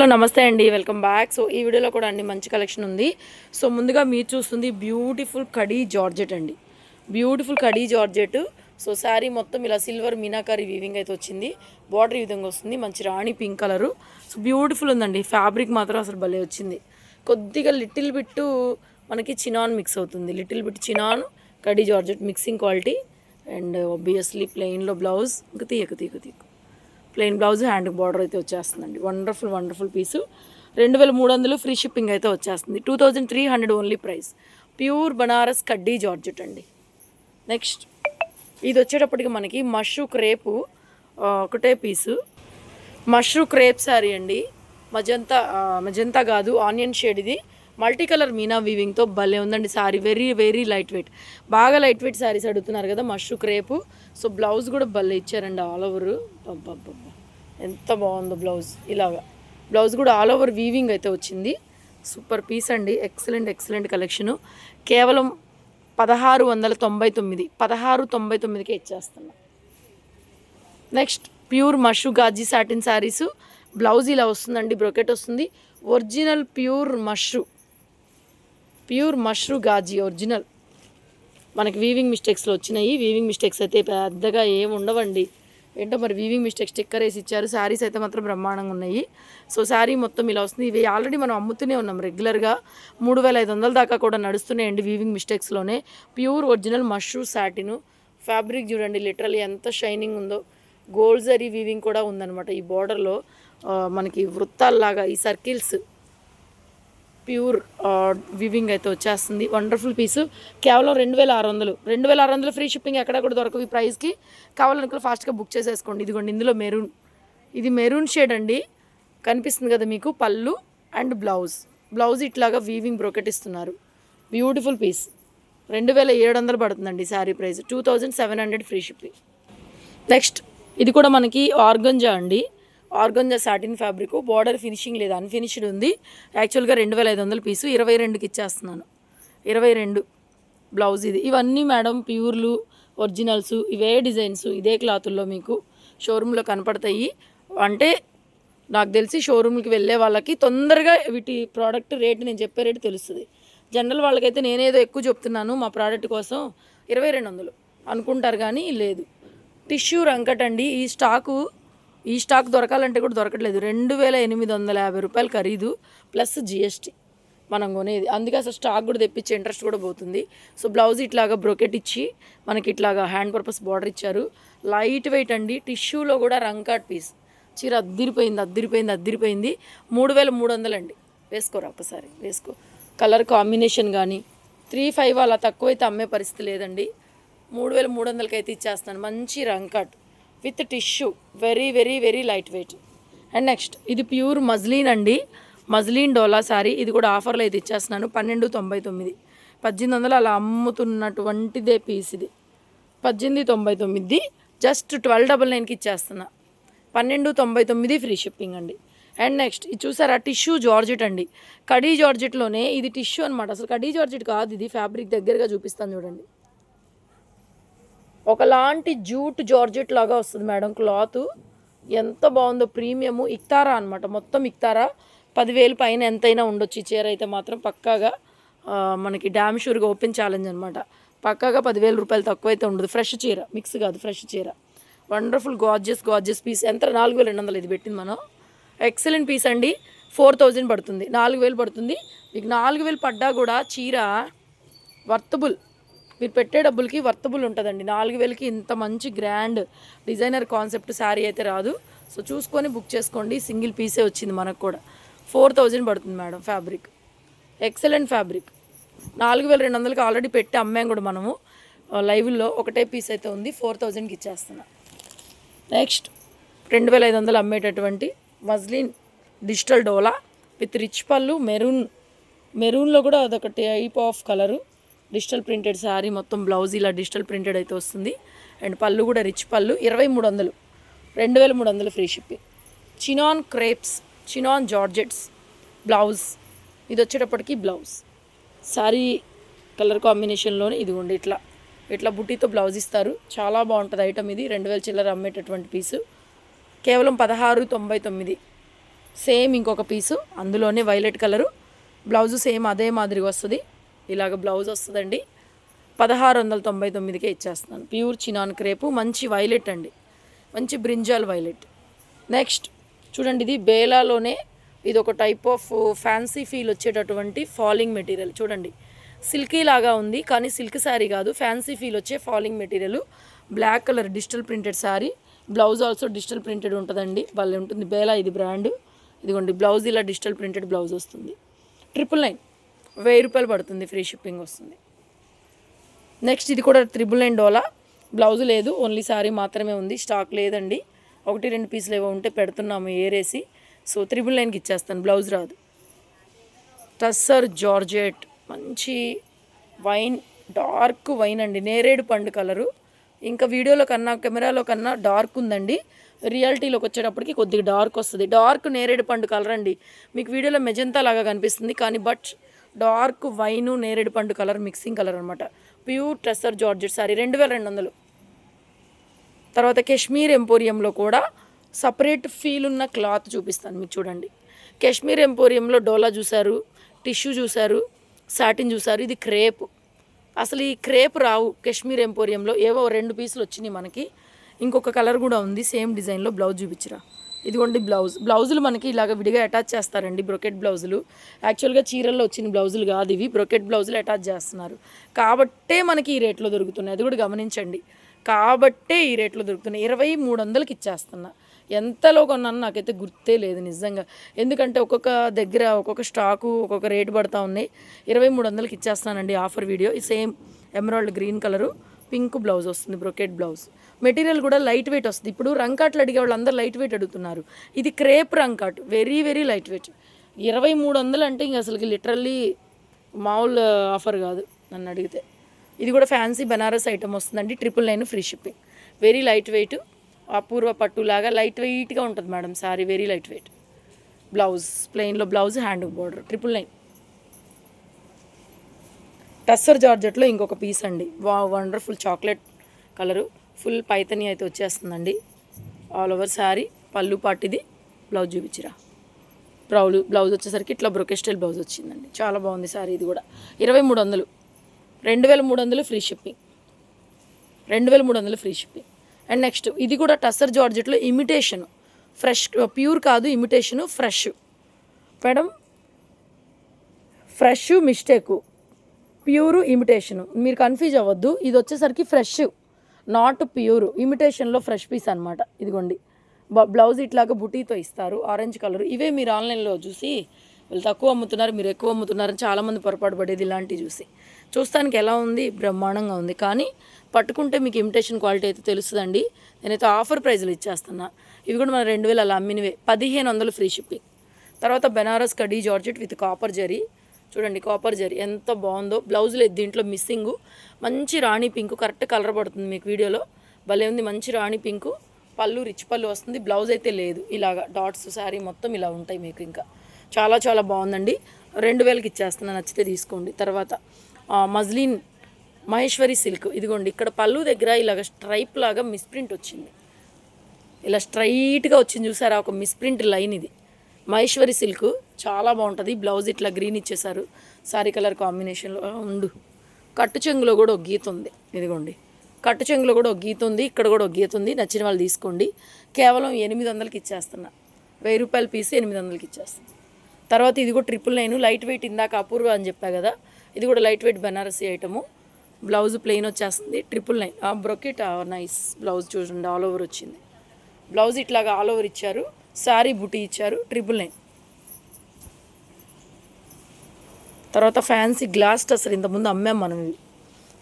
Hello నమస్తే అండి. Welcome back so ఈ వీడియోలో కూడా అండి మంచి కలెక్షన్ ఉంది. సో ముందుగా మీరు చూస్తుంది బ్యూటిఫుల్ కడీ జార్జెట్ అండి. Beautiful kadi georgette. So sari మొత్తం ఇలా సిల్వర్ మీనాకారి వీవింగ్ అయితే వచ్చింది. బార్డర్ ఈ విధంగా వస్తుంది. మంచి రాణి పింక్ కలరు సో బ్యూటిఫుల్ ఉందండి. ఫ్యాబ్రిక్ మాత్రం అసలు భలే వచ్చింది. కొద్దిగా లిటిల్ బిట్టు మనకి చినాన్ మిక్స్ అవుతుంది. Little bit chinon khadi georgette mixing quality and obviously ప్లెయిన్లో blouse ఇంకా తీయక తీయక తీయకు. ప్లెయిన్ బ్లౌజ్ హ్యాండ్ బార్డర్ అయితే వచ్చేస్తుందండి. Wonderful wonderful piece. రెండు వేల మూడు వందలు ఫ్రీ షిప్పింగ్ అయితే వచ్చేస్తుంది. Two thousand three hundred only price. Pure Banaras kaddi georgette అండి. నెక్స్ట్ ఇది వచ్చేటప్పటికి మనకి మష్రూ క్రేపు ఒకటే పీసు. మష్రూ క్రేప్ శారీ అండి. మజంతా మజంతా కాదు ఆనియన్ షేడ్ ఇది. మల్టీ కలర్ మీనా వీవింగ్తో భలే ఉందండి sari. Very very light weight. బాగా లైట్ వెయిట్ శారీస్ అడుగుతున్నారు కదా మష్రూ క్రేపు సో బ్లౌజ్ కూడా భలే ఇచ్చారండి ఆల్ ఓవర్ అబ్బబ్బబ్బా ఎంత బాగుందో బ్లౌజ్. ఇలాగా. బ్లౌజ్ కూడా ఆల్ ఓవర్ వీవింగ్ అయితే వచ్చింది. సూపర్ పీస్ అండి. ఎక్సలెంట్ ఎక్సలెంట్ కలెక్షను కేవలం పదహారు వందల తొంభై తొమ్మిది. పదహారు తొంభై తొమ్మిదికే ఇచ్చేస్తున్నా. Next pure mashru gaji satin saris blouse ఇలా వస్తుందండి బ్రొకెట్ వస్తుంది. Original pure mashru pure mashru gaji original. మనకి వీవింగ్ మిస్టేక్స్లో వచ్చినాయి. వీవింగ్ మిస్టేక్స్ అయితే పెద్దగా ఏమి ఉండవండి. ఏంటో మరి వీవింగ్ మిస్టేక్స్ స్టిక్కర్ వేసి ఇచ్చారు. శారీస్ అయితే మాత్రం బ్రహ్మాండంగా ఉన్నాయి. సో శారీ మొత్తం ఇలా వస్తుంది. ఇవి ఆల్రెడీ మనం అమ్ముతూనే ఉన్నాం. రెగ్యులర్గా మూడు వేల ఐదు వందల దాకా కూడా నడుస్తున్నాయండి weaving మిస్టేక్స్లోనే pure original mashru satin fabric చూడండి లిటరల్ ఎంత షైనింగ్ ఉందో. గోల్డ్ జరీ వీవింగ్ కూడా ఉందన్నమాట ఈ బార్డర్లో మనకి వృత్తాల్లాగా ఈ సర్కిల్స్ ప్యూర్ వివింగ్ అయితే వచ్చేస్తుంది. వండర్ఫుల్ పీసు కేవలం రెండు వేల ఆరు వందలు. రెండు వేల ఆరు వందలు ఫ్రీ షిప్పింగ్ ఎక్కడ కూడా దొరకవు ఈ ప్రైస్కి కావాలనుకున్న ఫాస్ట్గా బుక్ చేసేసుకోండి. ఇదిగోండి ఇందులో మెరూన్. ఇది మెరూన్ షేడ్ అండి. కనిపిస్తుంది కదా మీకు పళ్ళు అండ్ బ్లౌజ్ బ్లౌజ్ ఇట్లాగా వీవింగ్ బ్రోకెట్ ఇస్తున్నారు. బ్యూటిఫుల్ పీస్ రెండు వేల ఏడు వందలు పడుతుందండి sari price two thousand seven hundred free shipping next ఇది కూడా మనకి ఆర్గంజా అండి. Organza satin fabric. Border finishing లేదు అన్ఫినిష్డ్ ఉంది. యాక్చువల్గా రెండు వేల ఐదు వందల పీసు ఇరవై రెండుకి ఇచ్చేస్తున్నాను. ఇరవై రెండు బ్లౌజ్ ఇది. ఇవన్నీ మేడం ప్యూర్లు ఒరిజినల్స్ ఇవే డిజైన్స్ ఇదే క్లాతుల్లో మీకు షోరూంలో కనపడతాయి. అంటే నాకు తెలిసి షోరూమ్కి వెళ్ళే వాళ్ళకి తొందరగా వీటి ప్రోడక్ట్ రేట్ నేను చెప్పే రేటు తెలుస్తుంది. జనరల్ వాళ్ళకైతే నేనేదో ఎక్కువ చెప్తున్నాను మా ప్రోడక్ట్ కోసం ఇరవై రెండు వందలు అనుకుంటారు కానీ లేదు. టిష్యూ రంకట్ అండి ఈ స్టాకు ఈ స్టాక్ దొరకాలంటే కూడా దొరకట్లేదు. రెండు వేల ఎనిమిది వందల యాభై రూపాయలు ఖరీదు ప్లస్ జిఎస్టీ మనం కొనేది. అందుకే అసలు స్టాక్ కూడా తెప్పించి ఇంట్రెస్ట్ కూడా పోతుంది. సో బ్లౌజ్ ఇట్లాగా బ్రొకెట్ ఇచ్చి మనకి ఇట్లాగా హ్యాండ్ పర్పస్ బార్డర్ ఇచ్చారు. లైట్ వెయిట్ అండి. టిష్యూలో కూడా రంకాట్ పీస్. చీర అద్దిరిపోయింది అద్దిరిపోయింది అద్దిరిపోయింది. మూడు వేల మూడు వందలు అండి. వేసుకోరా ఒక్కసారి వేసుకో. కలర్ కాంబినేషన్ కానీ త్రీ ఫైవ్ అలా తక్కువైతే అమ్మే పరిస్థితి లేదండి. మూడు వేల మూడు వందలకి అయితే ఇచ్చేస్తాను మంచి రంకాట్ with tissue very very very light weight. And next ఇది ప్యూర్ మజ్లీన్ అండి. మజ్లీన్ డోలా సారీ. ఇది కూడా ఆఫర్లో అయితే ఇచ్చేస్తున్నాను. పన్నెండు తొంభై తొమ్మిది. పద్దెనిమిది వందలు అలా అమ్ముతున్నటువంటిదే పీస్ ఇది. పద్దెనిమిది తొంభై తొమ్మిది. జస్ట్ ట్వెల్వ్ డబల్ నైన్కి ఇచ్చేస్తున్నా. పన్నెండు తొంభై తొమ్మిది ఫ్రీ షిప్పింగ్ అండి. అండ్ నెక్స్ట్ ఇది చూసారా? టిష్యూ జార్జెట్ అండి. కడీ జార్జెట్లోనే ఇది టిష్యూ అనమాట అసలు కడీ జార్జెట్ కాదు ఇది ఫ్యాబ్రిక్ దగ్గరగా చూపిస్తాను చూడండి. ఒకలాంటి జూట్ జార్జెట్ లాగా వస్తుంది మేడం క్లాత్. ఎంత బాగుందో ప్రీమియము. ఇక్తారా అనమాట మొత్తం ఇక్తారా. పదివేలు పైన ఎంతైనా ఉండొచ్చు. ఈ చీర అయితే మాత్రం పక్కాగా మనకి డ్యామ్ షూర్గా ఓపెన్ ఛాలెంజ్ అనమాట పక్కాగా పదివేల రూపాయలు తక్కువ అయితే ఉండదు. ఫ్రెష్ చీర. మిక్స్ కాదు ఫ్రెష్ చీర. Wonderful gorgeous gorgeous piece. ఎంత? నాలుగు వేల రెండు వందలు ఇది పెట్టింది మనం. ఎక్సలెంట్ పీస్ అండి. ఫోర్ థౌజండ్ పడుతుంది. నాలుగు వేలు పడుతుంది. మీకు నాలుగు వేలు పడ్డా కూడా చీర వర్తబుల్. మీరు పెట్టే డబ్బులకి వర్తబుల్ ఉంటుందండి. నాలుగు వేలకి ఇంత మంచి గ్రాండ్ డిజైనర్ కాన్సెప్ట్ శారీ అయితే రాదు. సో చూసుకొని బుక్ చేసుకోండి. సింగిల్ పీసే వచ్చింది మనకు కూడా. ఫోర్ థౌజండ్ పడుతుంది మేడం ఫ్యాబ్రిక్ ఎక్సలెంట్ ఫ్యాబ్రిక్ నాలుగు వేల రెండు వందలకి ఆల్రెడీ పెట్టి అమ్మాం కూడా మనము. లైవ్లో ఒకటే పీస్ అయితే ఉంది. ఫోర్ థౌజండ్కి ఇచ్చేస్తున్నా. నెక్స్ట్ రెండు వేల ఐదు వందలు అమ్మేటటువంటి muslin digital dola with rich పళ్ళు మెరూన్ మెరూన్లో కూడా అదొక type of colour digital printed sari మొత్తం బ్లౌజ్ ఇలా డిజిటల్ ప్రింటెడ్ అయితే వస్తుంది. అండ్ పళ్ళు కూడా రిచ్ పళ్ళు. ఇరవై మూడు వందలు. రెండు వేల మూడు వందలు free shipping. Chinon crepes chinon georgettes blouse. ఇది వచ్చేటప్పటికి బ్లౌజ్. శారీ కలర్ కాంబినేషన్లోనే ఇదిగోండి ఇట్లా. ఇట్లా బుట్టితో బ్లౌజ్ ఇస్తారు. చాలా బాగుంటుంది ఐటమ్ ఇది. రెండు వేల చిల్లర అమ్మేటటువంటి పీసు. కేవలం పదహారు తొంభై తొమ్మిది. సేమ్ ఇంకొక పీసు. అందులోనే వైలెట్ కలరు. బ్లౌజ్ సేమ్ అదే మాదిరిగా వస్తుంది. ఇలాగ బ్లౌజ్ వస్తుందండి. పదహారు వందల తొంభై తొమ్మిదికే ఇచ్చేస్తున్నాను. ప్యూర్ చినాన్ క్రేపు మంచి వైలెట్ అండి. మంచి బ్రింజాల్ వైలెట్. నెక్స్ట్ చూడండి ఇది బేలాలోనే ఇది ఒక టైప్ ఆఫ్ ఫ్యాన్సీ ఫీల్ వచ్చేటటువంటి ఫాలింగ్ మెటీరియల్. చూడండి సిల్కీ లాగా ఉంది కానీ సిల్క్ శారీ కాదు ఫ్యాన్సీ ఫీల్ వచ్చే falling material. Black colour digital printed sari. Blouse also digital printed ఉంటుందండి. భలే ఉంటుంది. బేలా ఇది బ్రాండ్. ఇదిగోండి బ్లౌజ్ ఇలా డిజిటల్ ప్రింటెడ్ బ్లౌజ్ వస్తుంది. Triple nine. వెయ్యి రూపాయలు పడుతుంది ఫ్రీ షిప్పింగ్ వస్తుంది. నెక్స్ట్ ఇది కూడా త్రిబుల్ నైన్ డోలా బ్లౌజ్ లేదు ఓన్లీ సారీ మాత్రమే ఉంది స్టాక్ లేదండి. ఒకటి రెండు పీసులు ఏవో ఉంటే పెడుతున్నాము ఏరేసి. సో త్రిబుల్ నైన్కి ఇచ్చేస్తాను బ్లౌజ్ రాదు. టస్సర్ జార్జెట్ మంచి వైన్ డార్క్ వైన్ అండి నేరేడు పండు కలరు. ఇంకా వీడియోలో కన్నా కెమెరాలో కన్నా డార్క్ ఉందండి. రియాలిటీలోకి వచ్చేటప్పటికి కొద్దిగా డార్క్ వస్తుంది. డార్క్ నేరేడు పండు కలర్ అండి మీకు వీడియోలో మెజంతా లాగా కనిపిస్తుంది కానీ బట్ డార్క్ వైను నేరేడు పండు కలర్ మిక్సింగ్ కలర్ అనమాట ప్యూర్ టెస్సర్ జార్జెట్ సారీ రెండు వేల రెండు వందలు. తర్వాత కాశ్మీర్ ఎంపోరియంలో కూడా సపరేట్ ఫీల్ ఉన్న క్లాత్ చూపిస్తాను మీకు చూడండి. కాశ్మీర్ ఎంపోరియంలో డోలా చూశారు టిష్యూ చూశారు సాటిన్ చూశారు ఇది క్రేప్. అసలు ఈ క్రేప్ రావు కాశ్మీర్ ఎంపోరియంలో ఏవో రెండు పీసులు వచ్చినాయి మనకి. ఇంకొక కలర్ కూడా ఉంది సేమ్ డిజైన్లో బ్లౌజ్ చూపించరా. ఇదిగోండి బ్లౌజ్. బ్లౌజులు మనకి ఇలాగ విడిగా అటాచ్ చేస్తారండి బ్రొకెట్ బ్లౌజులు. యాక్చువల్గా చీరల్లో వచ్చిన బ్లౌజులు కాదు ఇవి. బ్రొకెట్ బ్లౌజులు అటాచ్ చేస్తున్నారు. కాబట్టే మనకి ఈ రేట్లో దొరుకుతున్నాయి. అది కూడా గమనించండి. కాబట్టే ఈ రేట్లో దొరుకుతున్నాయి. ఇరవై మూడు వందలకి ఇచ్చేస్తున్నా. ఎంతలో కొన్నాను నాకైతే గుర్తే లేదు నిజంగా. ఎందుకంటే ఒక్కొక్క దగ్గర ఒక్కొక్క స్టాకు ఒక్కొక్క రేటు పడతా ఉన్నాయి. ఇరవై మూడు వందలకి ఇచ్చేస్తానండి ఆఫర్ వీడియో. ఈ same emerald green colour. Pink blouse వస్తుంది బ్రొకెట్ బ్లౌజ్. మెటీరియల్ కూడా లైట్ వెయిట్ వస్తుంది. ఇప్పుడు రంకాట్లు అడిగే వాళ్ళందరూ లైట్ వెయిట్ అడుగుతున్నారు. ఇది crepe రంకాట్ very very light weight. ఇరవై మూడు వందలు అంటే ఇంక అసలుకి లిటరల్లీ మామూలు ఆఫర్ కాదు నన్ను అడిగితే. ఇది కూడా ఫ్యాన్సీ బనారస్ ఐటమ్ వస్తుందండి triple nine free shipping. Very light weight Apoorva పట్టులాగా light వెయిట్గా ఉంటుంది madam sari very light weight. Blouse ప్లెయిన్లో blouse hand border triple nine. Tussar జార్జెట్లో ఇంకొక పీస్ అండి. వా wonderful chocolate colour. Full Paithani అయితే వచ్చేస్తుందండి. All over sari. పళ్ళు పాటిది. బ్లౌజ్ చూపించిరా. బ్లౌజ్ బ్లౌజ్ వచ్చేసరికి ఇట్లా బ్రొకెస్టైల్ బ్లౌజ్ వచ్చిందండి. చాలా బాగుంది శారీ ఇది కూడా. ఇరవై మూడు వందలు. రెండు వేల మూడు వందలు ఫ్రీ షిప్పింగ్. రెండు వేల మూడు వందలు ఫ్రీ షిప్పింగ్. అండ్ నెక్స్ట్ ఇది కూడా టస్సర్ జార్జెట్లో ఇమిటేషన్. ఫ్రెష్ ప్యూర్ కాదు imitation fresh. Madam fresh mistake. Pure imitation. మీరు కన్ఫ్యూజ్ అవ్వద్దు. ఇది వచ్చేసరికి fresh. Not pure. ఇమిటేషన్లో fresh piece అనమాట ఇదిగోండి. బ్లౌజ్ ఇట్లాగా బుటీతో ఇస్తారు. Orange colour. ఇవే మీరు ఆన్లైన్లో చూసి వీళ్ళు తక్కువ అమ్ముతున్నారు మీరు ఎక్కువ అమ్ముతున్నారని చాలామంది పొరపాటు పడేది ఇలాంటివి చూసి. చూస్తానికి ఎలా ఉంది? బ్రహ్మాండంగా ఉంది. కానీ పట్టుకుంటే మీకు ఇమిటేషన్ క్వాలిటీ అయితే తెలుస్తుందండి. నేనైతే ఆఫర్ ప్రైజ్లు ఇచ్చేస్తున్నా. ఇవి కూడా మన రెండు వేలు అలా అమ్మినవే. పదిహేను వందలు ఫ్రీ షిప్పింగ్. తర్వాత Banaras khadi georgette with copper zari. చూడండి కాపర్ జరీ ఎంత బాగుందో. బ్లౌజ్ లేదు దీంట్లో మిస్సింగ్ మంచి రాణి పింక్ కరెక్ట్ కలర్ పడుతుంది మీకు వీడియోలో. భలే ఉంది మంచి రాణి పింక్ పళ్ళు రిచ్ పళ్ళు వస్తుంది బ్లౌజ్ అయితే లేదు. ఇలాగా డాట్స్ శారీ మొత్తం ఇలా ఉంటాయి మీకు ఇంకా. చాలా చాలా బాగుందండి. రెండు వేలకి ఇచ్చేస్తున్నా నచ్చితే తీసుకోండి. తర్వాత మజ్లిన్ మహేశ్వరి సిల్క్ ఇదిగోండి ఇక్కడ పళ్ళు దగ్గర ఇలాగ స్ట్రైప్ లాగా మిస్ప్రింట్ వచ్చింది. ఇలా స్ట్రైట్గా వచ్చింది చూసారా? ఒక మిస్ప్రింట్ లైన్ ఇది. మహేశ్వరి సిల్క్ చాలా బాగుంటుంది. బ్లౌజ్ ఇట్లా గ్రీన్ ఇచ్చేసారు. సారీ కలర్ కాంబినేషన్లో ఉండు. కట్టు చెంగులో కూడా ఒక గీత ఉంది. ఇదిగోండి. కట్టు చెంగులో కూడా ఒక గీత ఉంది. ఇక్కడ కూడా ఒక గీత ఉంది. నచ్చిన వాళ్ళు తీసుకోండి. కేవలం ఎనిమిది వందలకి ఇచ్చేస్తున్నా. వెయ్యి రూపాయల పీస్ ఎనిమిది వందలకి ఇచ్చేస్తాను తర్వాత ఇది కూడా ట్రిపుల్ నైన్ లైట్ వెయిట్ ఇందాక అపూర్వ అని చెప్పా కదా. ఇది కూడా light weight Benarasi item. Blouse plain వచ్చేస్తుంది. Triple nine. ఆ బ్రొకెట్ నైస్ బ్లౌజ్ చూడండి. ఆల్ ఓవర్ వచ్చింది. బ్లౌజ్ ఇట్లాగా ఆల్ ఓవర్ ఇచ్చారు. శారీ బుటీ ఇచ్చారు ట్రిపుల్ నైన్ తర్వాత ఫ్యాన్సీ గ్లాస్ టసర్ ఇంతకుముందు అమ్మాం మనం ఇవి.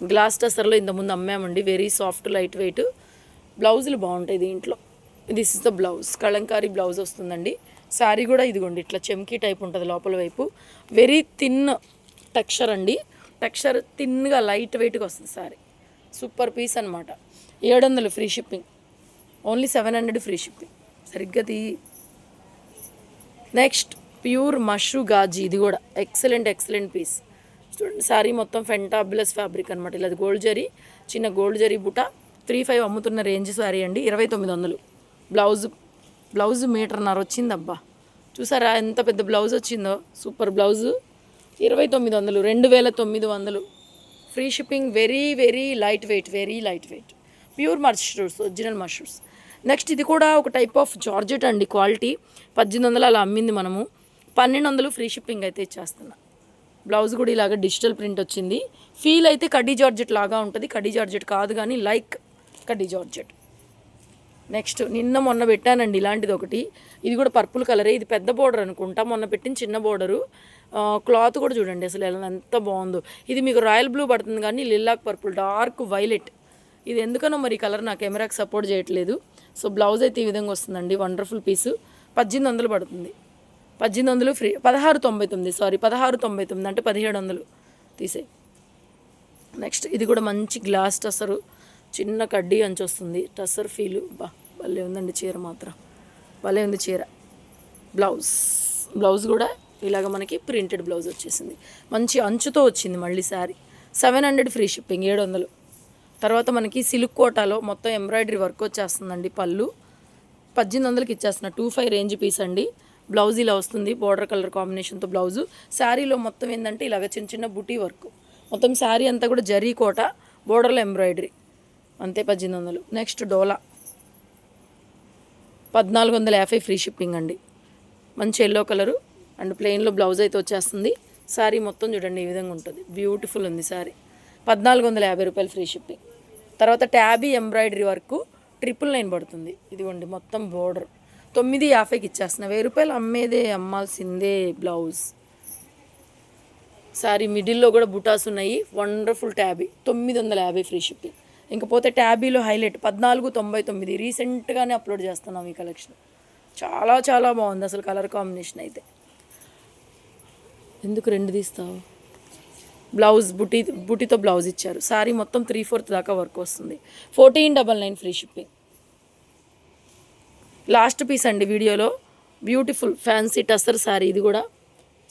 గ్లాస్ టసర్లో ఇంతకుముందు అమ్మామండి వెరీ సాఫ్ట్ లైట్ వెయిట్ బ్లౌజులు బాగుంటాయి దీంట్లో. This is the blouse Kalamkari blouse వస్తుందండి. శారీ కూడా ఇదిగోండి ఇట్లా చెమ్కీ టైప్ ఉంటుంది లోపల వైపు. వెరీ థిన్ టెక్స్చర్ అండి. టెక్స్చర్ థిన్గా లైట్ వెయిట్గా వస్తుంది శారీ సూపర్ పీస్ అనమాట ఏడు వందలు free shipping only seven hundred free shipping సరిగ్గా తీ. నెక్స్ట్ ప్యూర్ మష్రూ గాజీ. ఇది కూడా ఎక్సలెంట్ ఎక్సలెంట్ పీస్. చూడండి సారీ మొత్తం ఫెంటాబులస్ ఫ్యాబ్రిక్ అనమాట ఇలా గోల్డ్ జరీ చిన్న గోల్డ్ జరీ బుట్ట త్రీ ఫైవ్ అమ్ముతున్న రేంజ్ సారీ అండి. ఇరవై తొమ్మిది వందలు. బ్లౌజ్ బ్లౌజ్ మీటర్న్నర వచ్చింది అబ్బా చూసారా ఎంత పెద్ద బ్లౌజ్ వచ్చిందో? Super blouse. ఇరవై తొమ్మిది వందలు. రెండు వేల తొమ్మిది వందలు. Free shipping very very light weight very light weight. Pure mushrooms original మష్రూమ్స్ నెక్స్ట్ ఇది కూడా ఒక టైప్ ఆఫ్ జార్జెట్ అండి క్వాలిటీ. పద్దెనిమిది వందలు అలా అమ్మింది మనము. పన్నెండు వందలు ఫ్రీ షిప్పింగ్ అయితే ఇచ్చేస్తున్నా. బ్లౌజ్ కూడా ఇలాగ డిజిటల్ ప్రింట్ వచ్చింది. ఫీల్ అయితే కడ్డీ జార్జెట్ లాగా ఉంటుంది. కడ్డీ జార్జెట్ కాదు కానీ లైక్ కడ్డీ జార్జెట్. నెక్స్ట్ నిన్న మొన్న పెట్టానండి ఇలాంటిది ఒకటి. ఇది కూడా పర్పుల్ కలరే. ఇది పెద్ద బోర్డర్ అనుకుంటా. మొన్న పెట్టిన చిన్న బోర్డరు. క్లాత్ కూడా చూడండి అసలు ఎలా ఎంత బాగుందో. ఇది మీకు రాయల్ బ్లూ పడుతుంది కానీ లిల్లాక్ పర్పుల్ డార్క్ వైలెట్. ఇది ఎందుకనో మరి కలర్ నా కెమెరాకి సపోర్ట్ చేయట్లేదు. సో బ్లౌజ్ అయితే ఈ విధంగా వస్తుందండి వండర్ఫుల్ పీసు పద్దెనిమిది వందలు పడుతుంది. పద్దెనిమిది వందలు ఫ్రీ పదహారు తొంభై తొమ్మిది సారీ పదహారు తొంభై తొమ్మిది అంటే పదిహేడు వందలు తీసే నెక్స్ట్ ఇది కూడా మంచి గ్లాస్ టసరు చిన్న కడ్డీ అంచు వస్తుంది. టసర్ ఫీలు బా భలే ఉందండి చీర మాత్రం. భలే ఉంది చీర. బ్లౌజ్ బ్లౌజ్ కూడా ఇలాగ మనకి ప్రింటెడ్ బ్లౌజ్ వచ్చేసింది. మంచి అంచుతో వచ్చింది మళ్ళీ sari. Seven hundred free shipping ఏడు వందలు. తర్వాత మనకి సిల్క్ కోటాలో మొత్తం ఎంబ్రాయిడరీ వర్క్ వచ్చేస్తుందండి పళ్ళు. పద్దెనిమిది వందలకి ఇచ్చేస్తున్నా. టూ ఫైవ్ రేంజ్ పీస్ అండి. బ్లౌజ్ ఇలా వస్తుంది. బోర్డర్ కలర్ కాంబినేషన్తో బ్లౌజు. శారీలో మొత్తం ఏంటంటే ఇలాగ చిన్న చిన్న బుటీ వర్క్. మొత్తం శారీ అంతా కూడా జరీ కోట బోర్డర్లో ఎంబ్రాయిడరీ. అంతే పద్దెనిమిది వందలు. నెక్స్ట్ డోలా. పద్నాలుగు వందల యాభై ఫ్రీ షిప్పింగ్ అండి. మంచి ఎల్లో కలరు అండ్ ప్లెయిన్లో బ్లౌజ్ అయితే వచ్చేస్తుంది. శారీ మొత్తం చూడండి ఈ విధంగా ఉంటుంది. బ్యూటిఫుల్ ఉంది శారీ. పద్నాలుగు వందల యాభై రూపాయలు ఫ్రీ షిప్పింగ్. తర్వాత ట్యాబీ ఎంబ్రాయిడరీ వర్క్ ట్రిపుల్ నైన్ పడుతుంది. ఇదిగోండి మొత్తం బోర్డర్. తొమ్మిది యాభైకి ఇచ్చేస్తున్నా. వెయ్యి రూపాయలు అమ్మేదే అమ్మాల్సిందే బ్లౌజ్. సారీ మిడిల్లో కూడా బుటాస్ ఉన్నాయి. వండర్ఫుల్ ట్యాబీ తొమ్మిది వందల యాభై ఫ్రీ షిప్పింగ్. ఇంకపోతే ట్యాబీలో హైలైట్ పద్నాలుగు తొంభై తొమ్మిది. రీసెంట్గానే అప్లోడ్ చేస్తున్నాం ఈ కలెక్షన్. చాలా చాలా బాగుంది అసలు కలర్ కాంబినేషన్ అయితే. ఎందుకు రెండు తీస్తావు? బ్లౌజ్ బుటీ బుటీతో బ్లౌజ్ ఇచ్చారు. సారీ మొత్తం త్రీ ఫోర్త్ దాకా వర్క్ వస్తుంది. Fourteen double nine free shipping last piece అండి వీడియోలో. బ్యూటిఫుల్ ఫ్యాన్సీ టసర్ శారీ ఇది కూడా.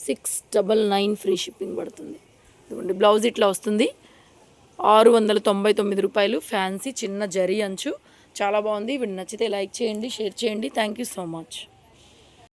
Six double nine free shipping పడుతుంది. ఇదిగోండి బ్లౌజ్ ఇట్లా వస్తుంది. ఆరు వందల తొంభై తొమ్మిది రూపాయలు. ఫ్యాన్సీ చిన్న జరీ అంచు. చాలా బాగుంది. వీడు నచ్చితే లైక్ చేయండి షేర్ చేయండి. Thank you so much